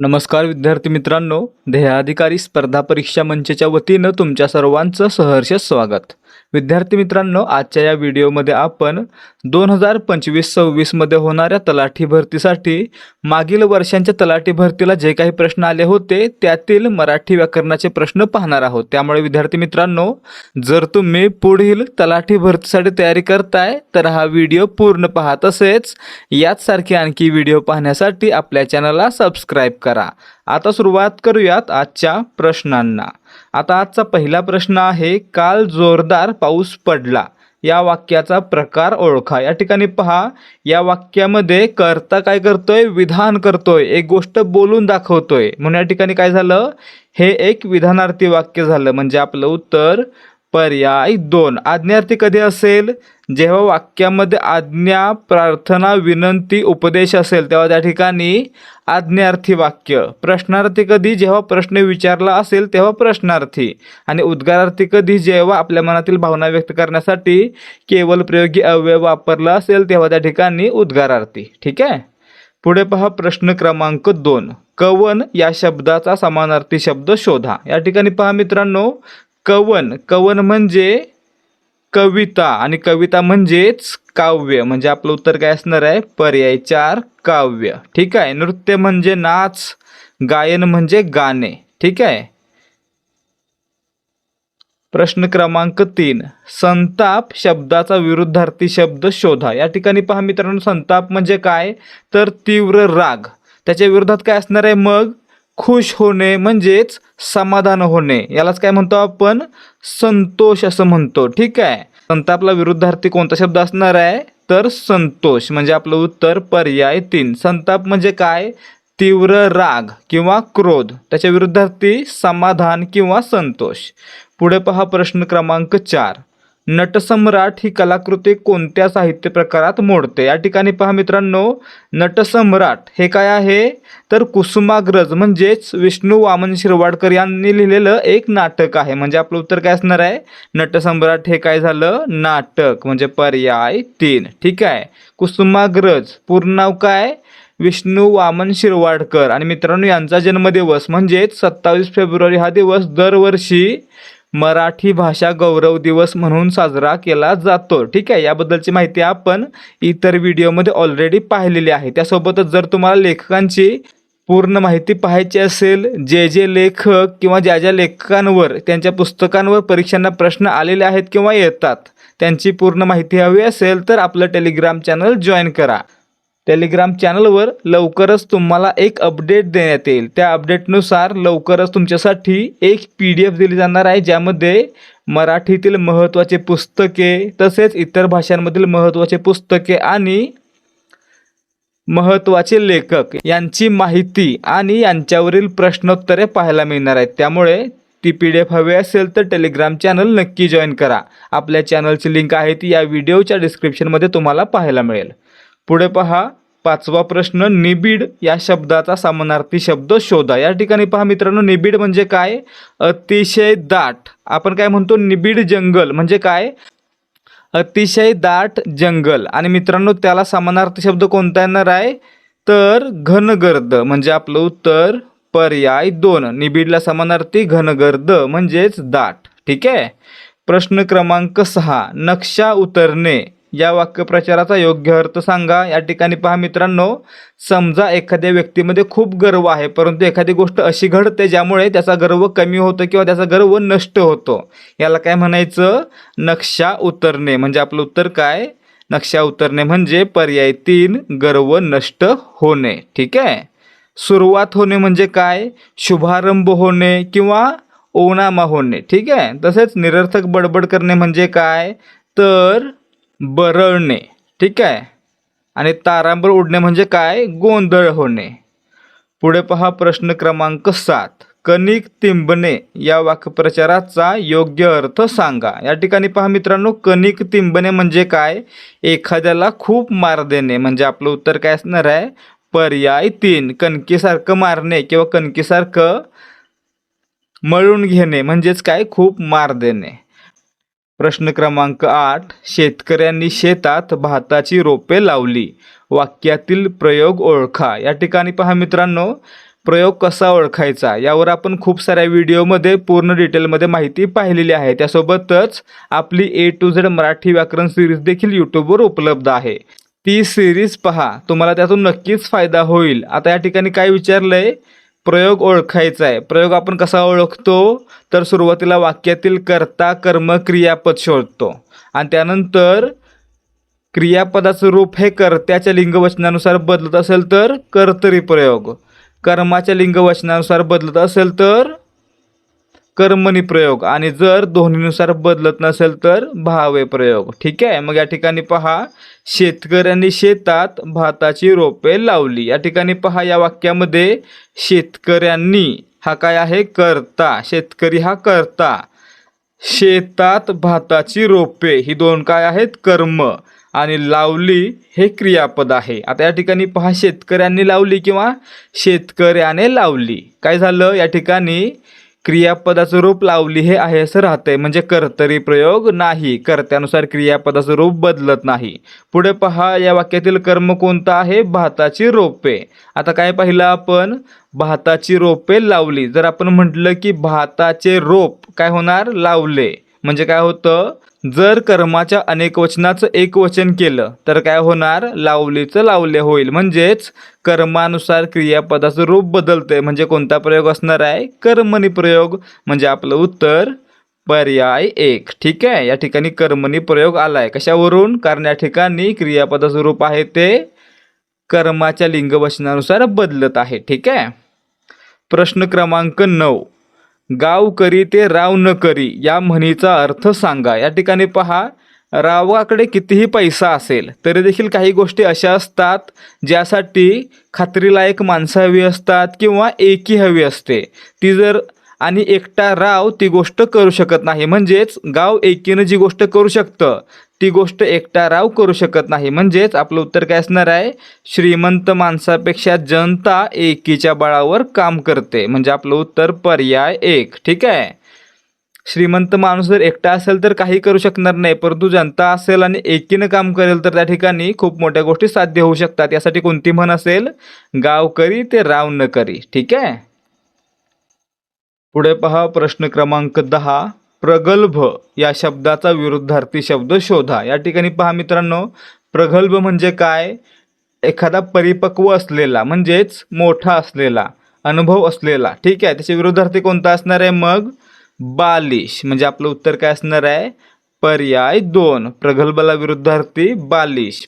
नमस्कार विद्यार्थी मित्रांनो ध्येयाधिकारी स्पर्धा परीक्षा मंचच्या वतीनं तुमच्या सर्वांचं सहर्ष स्वागत. विद्यार्थी मित्रांनो आजच्या या व्हिडिओमध्ये आपण दोन हजार पंचवीस सव्वीसमध्ये होणाऱ्या तलाठी भरतीसाठी मागील वर्षांच्या तलाठी भरतीला जे काही प्रश्न आले होते त्यातील मराठी व्याकरणाचे प्रश्न पाहणार आहोत. त्यामुळे विद्यार्थी मित्रांनो जर तुम्ही पुढील तलाठी भरतीसाठी तयारी करताय तर हा व्हिडिओ पूर्ण पहा तसेच याचसारखे आणखी व्हिडिओ पाहण्यासाठी आपल्या चॅनलला सबस्क्राईब करा. आता सुरुवात करूयात आजच्या प्रश्नांना. आता आजचा पहिला प्रश्न आहे काल जोरदार पाऊस पडला. या वाक्याचा प्रकार ओळखा. या ठिकाणी पहा या वाक्यामध्ये कर्ता काय करतोय? विधान करतोय. एक गोष्ट बोलून दाखवतोय. म्हणून या ठिकाणी काय झालं? हे एक विधानार्थी वाक्य झालं. म्हणजे आपलं उत्तर पर्याय. दोन. आज्ञार्थी कधी असेल? जेव्हा वाक्यामध्ये आज्ञा प्रार्थना विनंती उपदेश असेल तेव्हा त्या ठिकाणी आज्ञार्थी वाक्य. प्रश्नार्थी कधी जेव्हा प्रश्न विचारला असेल तेव्हा प्रश्नार्थी. आणि उद्गारार्थी कधी जेव्हा आपल्या मनातील भावना व्यक्त करण्यासाठी केवल प्रयोगी अव्यय वापरला असेल तेव्हा त्या ठिकाणी उद्गारार्थी. ठीक आहे? पुढे पहा प्रश्न क्रमांक दोन. कवन या शब्दाचा समानार्थी शब्द शोधा. या ठिकाणी पहा मित्रांनो कवन कवन म्हणजे कविता आणि कविता म्हणजेच काव्य. म्हणजे आपलं उत्तर काय असणार आहे? पर्याय चार काव्य. ठीक आहे? नृत्य म्हणजे नाच गायन म्हणजे गाणे. ठीक आहे? प्रश्न क्रमांक तीन. संताप शब्दाचा विरुद्धार्थी शब्द शोधा. या ठिकाणी पहा मित्रांनो संताप म्हणजे काय? तर तीव्र राग. त्याच्या विरोधात काय असणार आहे मग? खुश होणे म्हणजेच समाधान होणे. यालाच काय म्हणतो आपण? संतोष असं म्हणतो. ठीक आहे? संतापला विरुद्धार्थी कोणता शब्द असणार आहे? तर संतोष. म्हणजे आपलं उत्तर पर्याय तीन. संताप म्हणजे काय? तीव्र राग किंवा क्रोध. त्याच्या विरुद्धार्थी समाधान किंवा संतोष. पुढे पहा प्रश्न क्रमांक चार. नटसम्राट ही कलाकृती कोणत्या साहित्य प्रकारात मोडते? या ठिकाणी पहा मित्रांनो नटसम्राट हे काय आहे? तर कुसुमाग्रज म्हणजेच विष्णू वामन शिरवाडकर यांनी लिहिलेलं एक नाटक आहे. म्हणजे आपलं उत्तर काय असणार आहे? नटसम्राट हे काय झालं? नाटक म्हणजे पर्याय तीन. ठीक आहे. कुसुमाग्रज पूर्ण नाव काय? विष्णू वामन शिरवाडकर. आणि मित्रांनो यांचा जन्मदिवस म्हणजेच सत्तावीस फेब्रुवारी हा दिवस दरवर्षी मराठी भाषा गौरव दिवस म्हणून साजरा केला जातो. ठीक आहे? याबद्दलची माहिती आपण इतर व्हिडिओमध्ये ऑलरेडी पाहिलेली आहे. त्यासोबतच जर तुम्हाला लेखकांची पूर्ण माहिती पाहायची असेल जे जे लेखक किंवा ज्या ज्या लेखकांवर त्यांच्या पुस्तकांवर परीक्षांना प्रश्न आलेले आहेत किंवा येतात त्यांची पूर्ण माहिती हवी असेल तर आपलं टेलिग्राम चॅनल जॉईन करा. टेलिग्राम चॅनलवर लवकरच तुम्हाला एक अपडेट देण्यात येईल. त्या अपडेटनुसार लवकरच तुमच्यासाठी एक पी डी एफ दिली जाणार आहे ज्यामध्ये मराठीतील महत्त्वाचे पुस्तके तसेच इतर भाषांमधील महत्त्वाचे पुस्तके आणि महत्त्वाचे लेखक यांची माहिती आणि यांच्यावरील प्रश्नोत्तरे पाहायला मिळणार आहेत. त्यामुळे ती पी डी एफ हवी असेल तर टेलिग्राम चॅनल नक्की जॉईन करा. आपल्या चॅनलची लिंक आहे ती या व्हिडिओच्या डिस्क्रिप्शनमध्ये तुम्हाला पाहायला मिळेल. पुढे पहा. पाचवा प्रश्न निबिड या शब्दाचा समानार्थी शब्द शोधा. या ठिकाणी पहा मित्रांनो निबिड म्हणजे काय? अतिशय दाट. आपण काय म्हणतो? निबिड जंगल म्हणजे काय? अतिशय दाट जंगल. आणि मित्रांनो त्याला समानार्थी शब्द कोणता येणार आहे? तर घनगर्द म्हणजे आपलं उत्तर पर्याय दोन. निबिडला समानार्थी घनगर्द म्हणजेच दाट. ठीक आहे? प्रश्न क्रमांक सहा नक्षा उतरणे. या वाक्यप्रचाराचा योग्य अर्थ सांगा. या ठिकाणी पहा मित्रांनो समजा एखाद्या व्यक्तीमध्ये खूप गर्व आहे परंतु एखादी गोष्ट अशी घडते ज्यामुळे त्याचा गर्व कमी होतो किंवा त्याचा गर्व नष्ट होतो. याला काय म्हणायचं? नक्षा उतरणे. म्हणजे आपलं उत्तर काय? नक्षा उतरणे म्हणजे पर्याय तीन गर्व नष्ट होणे. ठीक आहे? सुरुवात होणे म्हणजे काय? शुभारंभ होणे किंवा ओनामा होणे. ठीक आहे? तसेच निरर्थक बडबड करणे म्हणजे काय? तर बरळणे. ठीक आहे? आणि तारांवर उडणे म्हणजे काय? गोंधळ होणे. पुढे पहा प्रश्न क्रमांक सात. कणिक तिंबणे या वाक्प्रचाराचा योग्य अर्थ सांगा. या ठिकाणी पहा मित्रांनो कणिक तिंबणे म्हणजे काय? एखाद्याला खूप मार देणे. म्हणजे आपलं उत्तर काय असणार आहे? पर्याय तीन. कणकीसारखं मारणे किंवा कणकीसारखं मळून घेणे म्हणजेच काय? खूप मार देणे. प्रश्न क्रमांक आठ शेतकऱ्यांनी शेतात भाताची रोपे लावली. वाक्यातील प्रयोग ओळखा. या ठिकाणी पहा मित्रांनो प्रयोग कसा ओळखायचा? यावर आपण खूप साऱ्या व्हिडिओमध्ये पूर्ण डिटेलमध्ये माहिती पाहिलेली आहे. त्यासोबतच आपली ए टू झेड मराठी व्याकरण सिरीज देखील यूट्यूबवर उपलब्ध आहे. ती सिरीज पहा. तुम्हाला त्यातून नक्कीच फायदा होईल. आता या ठिकाणी काय विचारलंय? प्रयोग ओळखायचा आहे. प्रयोग आपण कसा ओळखतो? तर सुरुवातीला वाक्यातील कर्ता कर्म क्रियापद शोधतो. आणि त्यानंतर क्रियापदाचं रूप हे कर्त्याच्या लिंगवचनानुसार बदलत असेल तर कर्तरी प्रयोग. कर्माच्या लिंगवचनानुसार बदलत असेल तर कर्मणी प्रयोग. आणि जर दोन्हीनुसार बदलत नसेल तर भावे प्रयोग. ठीक आहे? मग या ठिकाणी पहा शेतकऱ्यांनी शेतात भाताची रोपे लावली. या ठिकाणी पहा या वाक्यामध्ये शेतकऱ्यांनी हा काय आहे? करता. शेतकरी हा करता. शेतात भाताची रोपे ही दोन काय आहेत? कर्म. आणि लावली हे क्रियापद आहे. आता या ठिकाणी पहा शेतकऱ्यांनी लावली किंवा शेतकऱ्याने लावली. काय झालं? या ठिकाणी क्रियापदाचं रूप लावली हे आहे असं राहतंय. म्हणजे कर्तरी प्रयोग नाही. कर्त्यानुसार क्रियापदाचं रूप बदलत नाही. पुढे पहा या वाक्यातील कर्म कोणतं आहे? भाताची रोपे. आता काय पाहिलं आपण? भाताची रोपे लावली. जर आपण म्हटलं की भाताचे रोप काय होणार? लावले. म्हणजे काय होतं? जर कर्माच्या अनेक वचनाचं एक वचन केलं तर काय होणार? लावलीचं लावले होईल. म्हणजेच कर्मानुसार क्रियापदाचं रूप बदलतंय. म्हणजे कोणता प्रयोग असणार आहे? कर्मणी प्रयोग. म्हणजे आपलं उत्तर पर्याय एक. ठीक आहे? या ठिकाणी कर्मणी प्रयोग आलाय. कशावरून? कारण या ठिकाणी क्रियापदाचं रूप आहे ते कर्माच्या लिंगवचनानुसार बदलत आहे. ठीक आहे? प्रश्न क्रमांक नऊ. गाव करी ते राव न करी या म्हणीचा अर्थ सांगा. या ठिकाणी पहा रावाकडे कितीही पैसा असेल तरी देखील काही गोष्टी अशा असतात ज्यासाठी खात्रीलायक माणसं हवी असतात किंवा एकी हवी असते. ती जर आणि एकटा राव ती गोष्ट करू शकत नाही. म्हणजेच गाव एकीनं जी गोष्ट करू शकतं ती गोष्ट एकटा राव करू शकत नाही. म्हणजेच आपलं उत्तर काय असणार आहे? श्रीमंत माणसापेक्षा जनता एकीच्या बळावर काम करते. म्हणजे आपलं उत्तर पर्याय एक. ठीक आहे? श्रीमंत माणूस जर एकटा असेल तर काही करू शकणार नाही. परंतु जनता असेल आणि एकीनं काम करेल तर त्या ठिकाणी खूप मोठ्या गोष्टी साध्य होऊ शकतात. यासाठी कोणती म्हण असेल? गाव करी ते राव न करी. ठीक आहे? पुढे पहा प्रश्न क्रमांक दहा प्रगल्भ या शब्दाचा विरुद्धार्थी शब्द शोधा. या ठिकाणी पहा मित्रांनो प्रगल्भ म्हणजे काय? एखादा परिपक्व असलेला म्हणजेच मोठा असलेला अनुभव असलेला. ठीक आहे त्याचे विरुद्धार्थी कोणता असणार आहे? मग बालिश म्हणजे आपलं उत्तर काय असणार आहे? पर्याय दोन प्रगल्भला विरुद्धार्थी बालिश.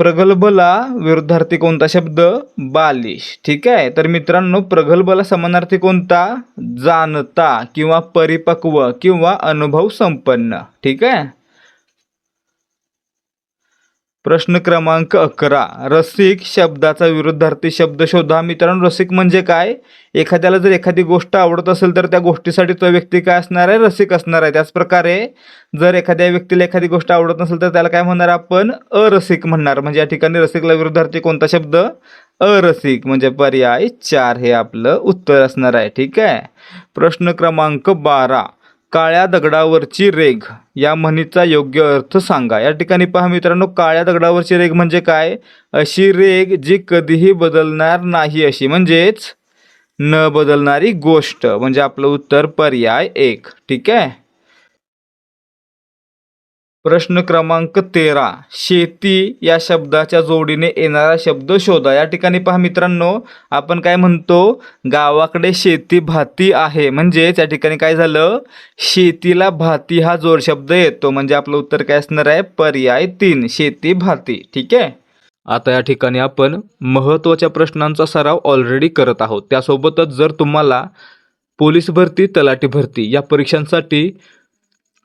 प्रगल्भला विरुद्धार्थी कोणता शब्द? बालिश. ठीक आहे? तर मित्रांनो प्रगल्भला समानार्थी कोणता? जाणता किंवा परिपक्व किंवा अनुभव संपन्न. ठीक आहे? प्रश्न क्रमांक अकरा. रसिक शब्दाचा विरुद्धार्थी शब्द शोधा. मित्रांनो रसिक म्हणजे काय? एखाद्याला जर एखादी गोष्ट आवडत असेल तर त्या गोष्टीसाठी तो व्यक्ती काय असणार आहे? रसिक असणार आहे. त्याचप्रकारे जर एखाद्या व्यक्तीला एखादी गोष्ट आवडत नसेल तर त्याला काय म्हणणार आपण? अरसिक म्हणणार. म्हणजे या ठिकाणी रसिकला विरुद्धार्थी कोणता शब्द? अरसिक. म्हणजे पर्याय चार हे आपलं उत्तर असणार आहे. ठीक आहे? प्रश्न क्रमांक बारा. काळ्या दगडावरची रेघ. या म्हणीचा योग्य अर्थ सांगा. या ठिकाणी पहा मित्रांनो काळ्या दगडावरची रेघ म्हणजे काय? अशी रेघ जी कधीही बदलणार नाही अशी. म्हणजेच न बदलणारी गोष्ट. म्हणजे आपलं उत्तर पर्याय एक. ठीक आहे? प्रश्न क्रमांक तेरा. शेती या शब्दाच्या जोडीने येणारा शब्द शोधा. या ठिकाणी पहा मित्रांनो आपण काय म्हणतो? गावाकडे शेती भाती आहे. म्हणजेच या ठिकाणी काय झालं? शेतीला भाती हा जोड शब्द येतो. म्हणजे आपलं उत्तर काय असणार आहे? पर्याय तीन शेती भाती. ठीक आहे? आता या ठिकाणी आपण महत्त्वाच्या प्रश्नांचा सराव ऑलरेडी करत आहोत. त्यासोबतच जर तुम्हाला पोलीस भरती तलाठी भरती या परीक्षांसाठी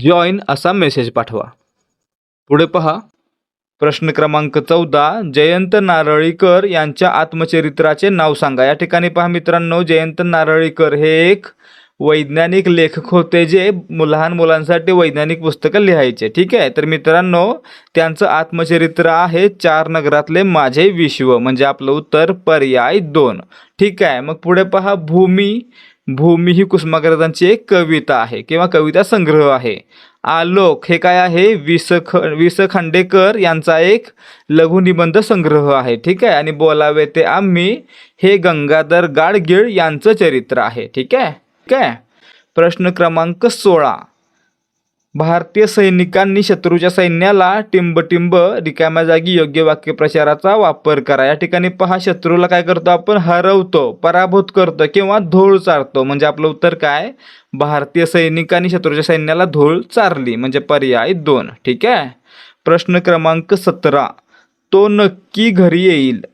जॉईन असा मेसेज पाठवा. पुढे पहा. प्रश्न क्रमांक चौदा जयंत नारळीकर यांच्या आत्मचरित्राचे नाव सांगा. या ठिकाणी पहा मित्रांनो जयंत नारळीकर हे एक वैज्ञानिक लेखक होते जे लहान मुलांसाठी वैज्ञानिक पुस्तकं लिहायचे. ठीक आहे? तर मित्रांनो त्यांचं आत्मचरित्र आहे चार नगरातले माझे विश्व म्हणजे आपलं उत्तर पर्याय दोन. ठीक आहे? मग पुढे पहा भूमी भूमी ही कुसुमाग्रजांची एक कविता आहे किंवा कविता संग्रह आहे. आलोक हे काय आहे? विस ख विस खांडेकर यांचा एक लघुनिबंध संग्रह आहे ठीक आहे? आणि बोलावे ते आम्ही हे गंगाधर गाडगीळ यांचं चरित्र आहे ठीक आहे? ठीक आहे? प्रश्न क्रमांक सोळा. भारतीय सैनिकांनी शत्रूच्या सैन्याला टिंबटिंब रिकाम्या जागी योग्य वाक्यप्रचाराचा वापर करा. या ठिकाणी पहा शत्रूला काय करतो आपण? हरवतो पराभूत करतो किंवा धूळ चारतो. म्हणजे आपलं उत्तर काय? भारतीय सैनिकांनी शत्रूच्या सैन्याला धूळ चारली. म्हणजे पर्याय दोन. ठीक आहे? प्रश्न क्रमांक सतरा. तो नक्की घरी येईल.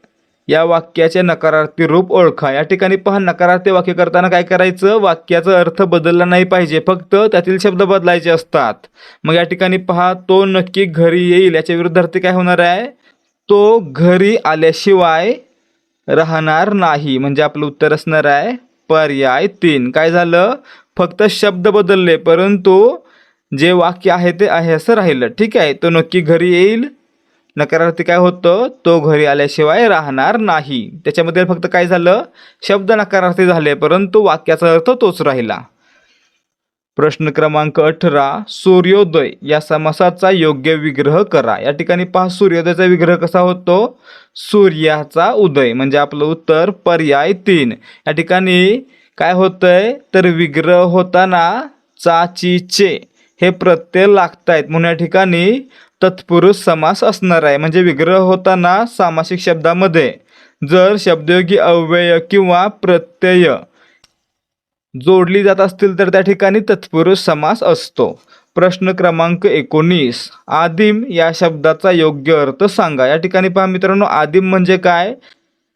या वाक्याचे नकारार्थी रूप ओळखा. या ठिकाणी पहा नकारार्थी वाक्य करताना काय करायचं? वाक्याचा अर्थ बदलला नाही पाहिजे फक्त त्यातील शब्द बदलायचे असतात. मग या ठिकाणी पहा तो नक्की घरी येईल याच्या विरुद्धार्थी काय होणार आहे? तो घरी आल्याशिवाय राहणार नाही. म्हणजे आपलं उत्तर असणार आहे पर्याय तीन. काय झालं? फक्त शब्द बदलले परंतु जे वाक्य आहे ते आहे असं राहिलं. ठीक आहे तो नक्की घरी येईल नकारार्थी काय होतं? तो घरी आल्याशिवाय राहणार नाही. त्याच्यामध्ये फक्त काय झालं? शब्द नकारार्थी झाले परंतु वाक्याचा अर्थ तोच राहिला. प्रश्न क्रमांक अठरा सूर्योदय. या समासाचा योग्य विग्रह करा. या ठिकाणी पहा सूर्योदयाचा विग्रह कसा होतो? सूर्याचा उदय म्हणजे आपलं उत्तर पर्याय तीन. या ठिकाणी काय होतंय? तर विग्रह होताना चाचीचे हे प्रत्यय लागतायत. म्हणून या ठिकाणी तत्पुरुष समास असणार आहे. म्हणजे विग्रह होताना सामासिक शब्दामध्ये जर शब्दयोगी अव्यय किंवा प्रत्यय जोडली जात असतील तर त्या ठिकाणी तत्पुरुष समास असतो. प्रश्न क्रमांक एकोणीस. आदिम या शब्दाचा योग्य अर्थ सांगा. या ठिकाणी पहा मित्रांनो आदिम म्हणजे काय?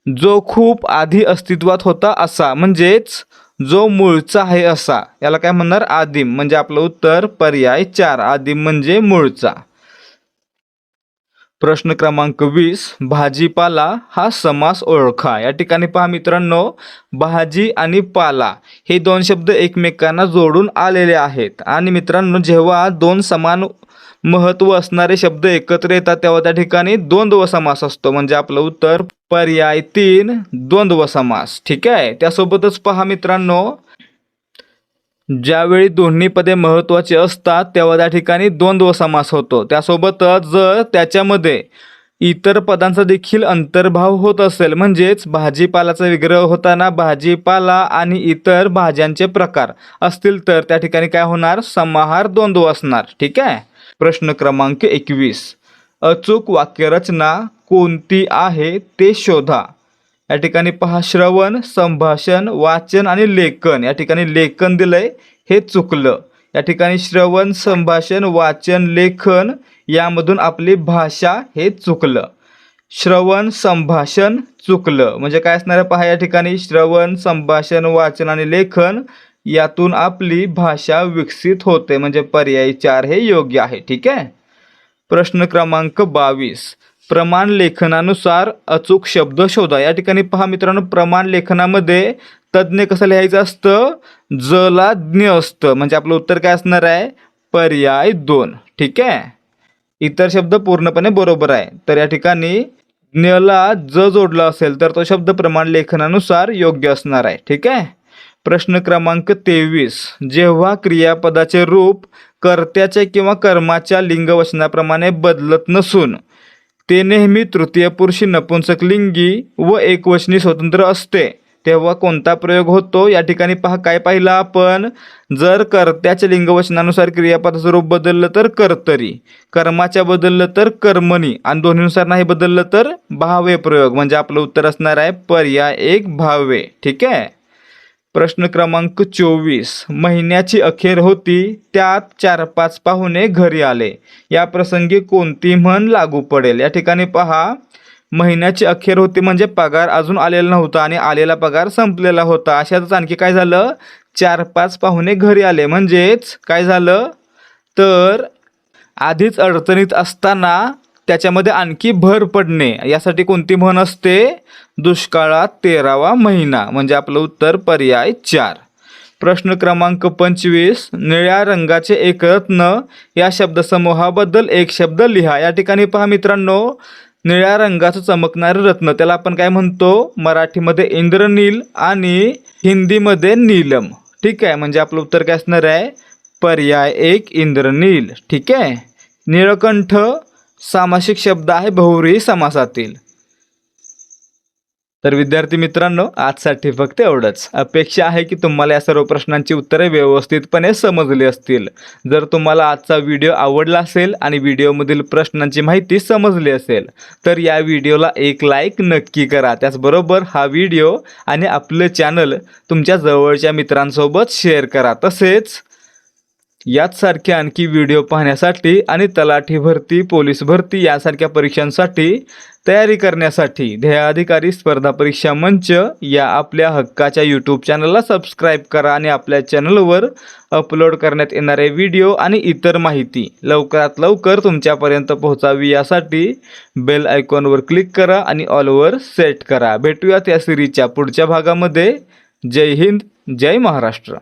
जो खूप आधी अस्तित्वात होता असा. म्हणजेच जो मूळचा आहे असा. याला काय म्हणणार? आदिम. म्हणजे आपलं उत्तर पर्याय चार. आदिम म्हणजे मूळचा. प्रश्न क्रमांक वीस भाजीपाला हा समास ओळखा. या ठिकाणी पहा मित्रांनो भाजी आणि पाला हे दोन शब्द एकमेकांना जोडून आलेले आहेत. आणि मित्रांनो जेव्हा दोन समान महत्त्व असणारे शब्द एकत्र येतात तेव्हा त्या ठिकाणी द्वंद्व समास असतो. म्हणजे आपलं उत्तर पर्याय तीन द्वंद्व समास. ठीक आहे? त्यासोबतच पहा मित्रांनो ज्यावेळी दोन्ही पदे महत्त्वाची असतात तेव्हा त्या ठिकाणी द्वंद्व समास होतो. त्यासोबतच जर त्याच्यामध्ये इतर पदांचा देखील अंतर्भाव होत असेल म्हणजेच भाजीपालाचा विग्रह होताना भाजीपाला आणि इतर भाज्यांचे प्रकार असतील तर त्या ठिकाणी काय होणार? समाहार द्वंद्व असणार. ठीक आहे? प्रश्न क्रमांक एकवीस. अचूक वाक्यरचना कोणती आहे ते शोधा. या ठिकाणी पहा श्रवण संभाषण वाचन आणि लेखन. या ठिकाणी लेखन दिलंय हे चुकलं. या ठिकाणी श्रवण संभाषण वाचन लेखन यामधून आपली भाषा हे चुकलं. श्रवण संभाषण चुकलं. म्हणजे काय असणार आहे? पहा या ठिकाणी श्रवण संभाषण वाचन आणि लेखन यातून आपली भाषा विकसित होते. म्हणजे पर्यायी चार हे योग्य आहे. ठीक आहे? प्रश्न क्रमांक बावीस. प्रमाण लेखनानुसार अचूक शब्द शोधा. या ठिकाणी पहा मित्रांनो प्रमाण लेखनामध्ये तज्ज्ञ कसं लिहायचं असतं? जला ज्ञ असतं. म्हणजे आपलं उत्तर काय असणार आहे? पर्याय दोन. ठीक आहे? इतर शब्द पूर्णपणे बरोबर आहे. तर या ठिकाणी ज्ञला ज जोडला असेल तर तो शब्द प्रमाण लेखनानुसार योग्य असणार आहे. ठीक आहे? प्रश्न क्रमांक तेवीस. जेव्हा क्रियापदाचे रूप कर्त्याच्या किंवा कर्माच्या लिंगवचनाप्रमाणे बदलत नसून ते नेहमी तृतीयपुरुषी नपुंसकलिंगी व एकवचनी स्वतंत्र असते. तेव्हा कोणता प्रयोग होतो? या ठिकाणी पहा काय पाहिलं आपण? जर कर्त्याच्या लिंगवचनानुसार क्रियापदाचं रूप बदललं तर कर्तरी. कर्माच्या बदललं तर कर्मणी. आणि दोन्हीनुसार नाही बदललं तर भावे प्रयोग. म्हणजे आपलं उत्तर असणार आहे पर्याय एक भावे. ठीक आहे? प्रश्न क्रमांक चोवीस. महिन्याची अखेर होती त्यात चार पाच पाहुणे घरी आले. या प्रसंगी कोणती म्हण लागू पडेल? या ठिकाणी पहा. महिन्याची अखेर होती म्हणजे पगार अजून आलेला नव्हता आणि आलेला पगार संपलेला होता. अशातच आणखी काय झालं? चार पाच पाहुणे घरी आले. म्हणजेच काय झालं? तर आधीच अडचणीत असताना त्याच्यामध्ये आणखी भर पडणे. यासाठी कोणती म्हण असते? दुष्काळात तेरावा महिना म्हणजे आपलं उत्तर पर्याय चार. प्रश्न क्रमांक पंचवीस निळ्या रंगाचे एक रत्न या शब्दसमूहाबद्दल एक शब्द लिहा. या ठिकाणी पहा मित्रांनो निळ्या रंगाचं चमकणारं रत्न त्याला आपण काय म्हणतो? मराठीमध्ये इंद्रनील आणि हिंदीमध्ये नीलम. ठीक आहे म्हणजे आपलं उत्तर काय असणार आहे? पर्याय एक इंद्रनील ठीक आहे? निळकंठ सामासिक शब्द आहे बहुरी समासातील. तर विद्यार्थी मित्रांनो आजसाठी फक्त एवढंच. अपेक्षा आहे की तुम्हाला या सर्व प्रश्नांची उत्तरे व्यवस्थितपणे समजली असतील. जर तुम्हाला आजचा व्हिडिओ आवडला असेल आणि व्हिडिओमधील प्रश्नांची माहिती समजली असेल तर या व्हिडिओला एक लाईक नक्की करा. त्याचबरोबर हा व्हिडिओ आणि आपलं चॅनल तुमच्या जवळच्या मित्रांसोबत शेअर करा. तसेच याचसारखे आणखी व्हिडिओ पाहण्यासाठी आणि तलाठी भरती पोलीस भरती यासारख्या परीक्षांसाठी तयारी करण्यासाठी ध्येयाधिकारी स्पर्धा परीक्षा मंच या आपल्या हक्काच्या यूट्यूब चॅनलला सबस्क्राईब करा आणि आपल्या चॅनलवर अपलोड करण्यात येणारे व्हिडिओ आणि इतर माहिती लवकरात लवकर तुमच्यापर्यंत पोहोचावी. यासाठी बेल आयकॉनवर क्लिक करा आणि ऑलवर सेट करा. भेटूयात या सिरीजच्या पुढच्या भागामध्ये. जय हिंद जय महाराष्ट्र.